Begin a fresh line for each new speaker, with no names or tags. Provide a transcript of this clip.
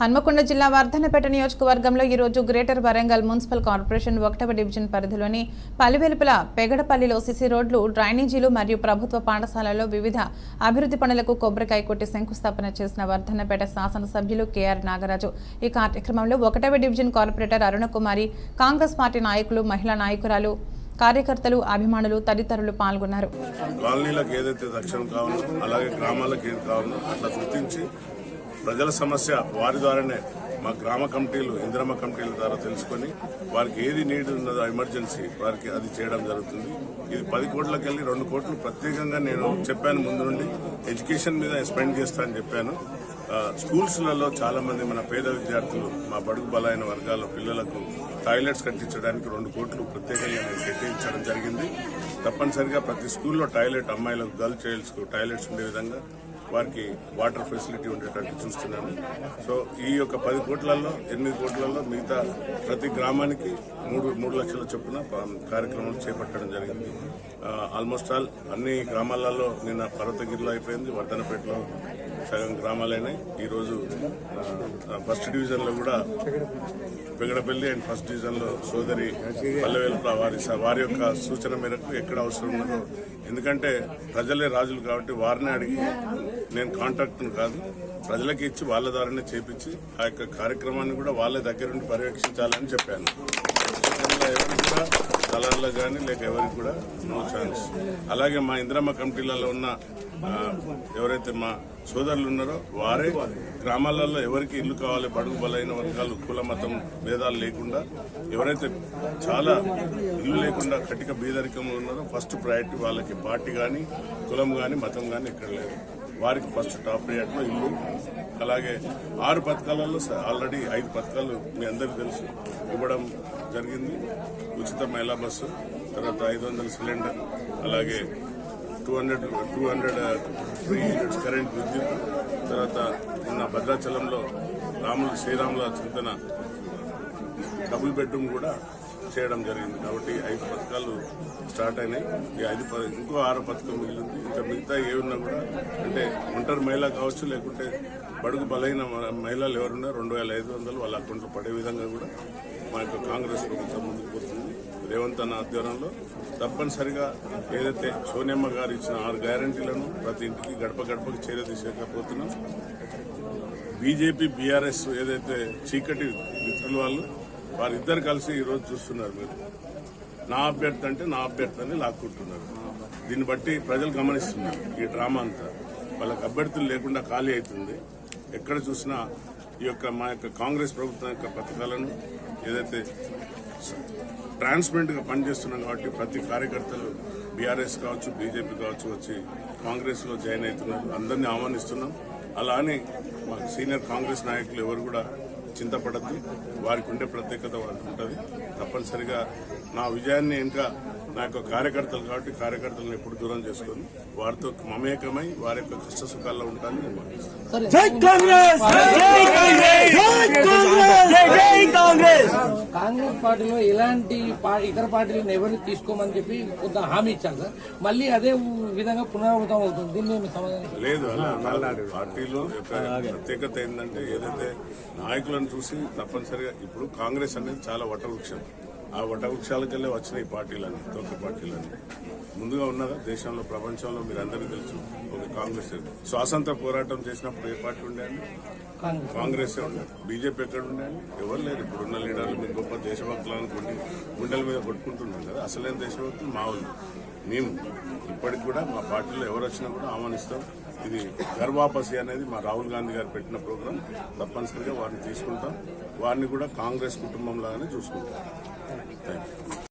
హన్మకొండ జిల్లా వర్ధనపేట నియోజకవర్గంలో ఈరోజు గ్రేటర్ వరంగల్ మున్సిపల్ కార్పొరేషన్ ఒకటవ డివిజన్ పరిధిలోని పలివెలుపుల పెగడపల్లిలో సిసి రోడ్లు డ్రైనేజీలు మరియు ప్రభుత్వ పాఠశాలలో వివిధ అభివృద్ధి పనులకు కొబ్బరికాయ కొట్టి శంకుస్థాపన చేసిన వర్ధనపేట శాసనసభ్యులు కేఆర్ నాగరాజు. ఈ కార్యక్రమంలో ఒకటవ division corporator Arunakumari Congress party నాయకులు మహిళా నాయకురాలు కార్యకర్తలు అభిమానులు తదితరులు పాల్గొన్నారు.
కాలనీలకు ఏదైతే రక్షణ కావాలో అలాగే గ్రామాలకు ఏది కావాలో అట్లా గుర్తించి ప్రజల సమస్య వారి ద్వారానే మా గ్రామ కమిటీలు ఇందిరమ్మ కమిటీల ద్వారా తెలుసుకొని వారికి ఏది నీడ్ ఉన్నదో ఎమర్జెన్సీ వారికి అది చేయడం జరుగుతుంది. ఇది పది కోట్లకి వెళ్ళి రెండు కోట్లు ప్రత్యేకంగా నేను చెప్పాను ముందు నుండి. ఎడ్యుకేషన్ మీద స్పెండ్ చేస్తానని చెప్పాను. స్కూల్స్లలో చాలా మంది మన పేద విద్యార్థులు మా బడుగు బలైన వర్గాల పిల్లలకు టాయిలెట్స్ కట్టించడానికి రెండు కోట్లు ప్రత్యేకంగా నేను కేటాయించడం జరిగింది. తప్పనిసరిగా ప్రతి స్కూల్లో టాయిలెట్ అమ్మాయిలకు గర్ల్ చైల్డ్స్కు టాయిలెట్స్ ఉండే విధంగా వారికి వాటర్ ఫెసిలిటీ ఉండేటట్టు చూస్తున్నాను. సో ఈ యొక్క పది కోట్లలో ఎనిమిది కోట్లలో మిగతా ప్రతి గ్రామానికి మూడు మూడు లక్షల చొప్పున కార్యక్రమాలు చేపట్టడం జరిగింది. ఆల్మోస్ట్ ఆల్ అన్ని గ్రామాలలో నిన్న పర్వతగిరిలో అయిపోయింది. వర్ధనపేటలో సగం గ్రామాలైనాయి. ఈరోజు ఫస్ట్ డివిజన్లో కూడా పెగడపల్లి అండ్ ఫస్ట్ డివిజన్లో సోదరి పల్లెవేలుపుల వారి వారి యొక్క సూచన మేరకు ఎక్కడ అవసరం ఉన్నదో. ఎందుకంటే ప్రజలే రాజులు కాబట్టి వారిని అడిగి నేను కాంట్రాక్టర్ కాదు ప్రజలకి ఇచ్చి వాళ్ళ ద్వారానే చేపించి ఆ యొక్క కార్యక్రమాన్ని కూడా వాళ్ళ దగ్గర నుండి పర్యవేక్షించాలని చెప్పాను. ఎవరికి కూడా స్థలాల్లో కానీ లేక ఎవరికి కూడా నో ఛాన్స్. అలాగే మా ఇందిరమ్మ కమిటీలలో ఉన్న ఎవరైతే మా సోదరులు ఉన్నారో వారే గ్రామాలలో ఎవరికి ఇల్లు కావాలి బడుగు బలైన వర్గాలు కుల మతం భేదాలు లేకుండా ఎవరైతే చాలా ఇల్లు లేకుండా కటిక బీదరికంలో ఉన్నారో ఫస్ట్ ప్రయారిటీ వాళ్ళకి పార్టీ కానీ కులం కానీ మతం కానీ ఇక్కడ లేదు. వారికి ఫస్ట్ టాప్ ప్రయారిటీలో ఇల్లు. అలాగే ఆరు పథకాలలో స- ఆల్రెడీ ఐదు పథకాలు మీ అందరికీ తెలుసు. ఇవ్వడం జరిగింది. ఉచిత మహిళా బస్సు తర్వాత ఐదు వందల సిలిండర్ అలాగే two hundred two hundred three units current విద్యుత్ తర్వాత ఉన్న భద్రాచలంలో రాముల శ్రీరాముల చింతన డబుల్ బెడ్రూమ్ కూడా చేయడం జరిగింది. కాబట్టి ఐదు పథకాలు స్టార్ట్ అయినాయి. ఈ ఐదు ఇంకో ఆరు పథకం మిగిలింది. ఇంకా మిగతా ఏ ఉన్నా కూడా అంటే ఒంటరి మహిళ కావచ్చు లేకుంటే బడుగు బలైన మహిళలు ఎవరున్నా రెండు వేల ఐదు వందలు వాళ్ళ అకౌంట్లో పడే విధంగా కూడా మా యొక్క కాంగ్రెస్ ప్రభుత్వం ముందుకు పోతుంది. రేవంత్ అన్న ఆధ్వర్యంలో తప్పనిసరిగా ఏదైతే సోనియమ్మ గారు ఇచ్చిన ఆరు గ్యారంటీలను ప్రతి ఇంటికి గడప గడపకి చేరదీసేకపోతున్నాం బీజేపీ బీఆర్ఎస్ ఏదైతే చీకటి మిత్రులు వాళ్ళు వారిద్దరు కలిసి ఈరోజు చూస్తున్నారు మీరు. నా అభ్యర్థి అంటే నా అభ్యర్థి అని లాక్కుంటున్నారు. దీన్ని బట్టి ప్రజలు గమనిస్తున్నారు. ఈ డ్రామా అంతా. వాళ్ళకి అభ్యర్థులు లేకుండా ఖాళీ అవుతుంది. ఎక్కడ చూసినా ఈ యొక్క మా యొక్క కాంగ్రెస్ ప్రభుత్వం యొక్క పథకాలను ఏదైతే ట్రాన్స్పరెంట్గా పనిచేస్తున్నాం కాబట్టి ప్రతి కార్యకర్తలు బీఆర్ఎస్ కావచ్చు బీజేపీ కావచ్చు వచ్చి కాంగ్రెస్లో జాయిన్ అవుతున్నారు. అందరినీ ఆహ్వానిస్తున్నాం. అలా మా సీనియర్ కాంగ్రెస్ నాయకులు ఎవరు కూడా చింతపడద్దు. వారికి ఉండే ప్రత్యేకత వారికి ఉంటుంది. తప్పనిసరిగా నా విజయాన్ని ఇంకా నా యొక్క కార్యకర్తలు కాబట్టి కార్యకర్తలను ఎప్పుడు దూరం చేసుకొని. వారితో మమేకమై వారి యొక్క కష్ట సుఖాల్లో ఉంటానని నేను భావిస్తాను
జై కాంగ్రెస్ జై కాంగ్రెస్ జై కాంగ్రెస్ జై కాంగ్రెస్
కాంగ్రెస్ పార్టీలో ఎలాంటి ఇతర పార్టీలను ఎవరిని తీసుకోమని చెప్పి కొంత హామీ ఇచ్చారు సార్. మళ్ళీ అదే విధంగా పునరావృతం అవుతుంది. దీన్ని మేము సమాధానం
లేదు అలా పార్టీలో ప్రత్యేకత ఏంటంటే ఏదైతే నాయకులను చూసి తప్పనిసరిగా ఇప్పుడు కాంగ్రెస్ అనేది చాలా వటవృక్షం. ఆ వటవృక్షాలకెళ్ళే వచ్చిన ఈ పార్టీలని తొక్క పార్టీలని ముందుగా ఉన్నదా? దేశంలో ప్రపంచంలో మీరు అందరికీ తెలుసు. ఒక కాంగ్రెస్ స్వాతంత్ర పోరాటం చేసినప్పుడు ఏ పార్టీ ఉండేయండి
కాంగ్రెస్.
కాంగ్రెస్ ఉండే బీజేపీ ఎక్కడ ఉండండి ఎవరు లేరు. ఇప్పుడున్న లీడర్లు మీరు గొప్ప దేశభక్తులు అనుకోండి గుండెల మీద కొట్టుకుంటున్నాం కదా. అసలైన దేశభక్తులు? మా వాళ్ళు. మేము. ఇప్పటికి కూడా మా పార్టీలో ఎవరు వచ్చినా కూడా ఆహ్వానిస్తాం. ఇది గర్వాపసి అనేది మా రాహుల్ గాంధీ గారు పెట్టిన ప్రోగ్రాం. తప్పనిసరిగా వారిని తీసుకుంటాం. వారిని కూడా కాంగ్రెస్ కుటుంబం లాగానే చూసుకుంటాం. thank you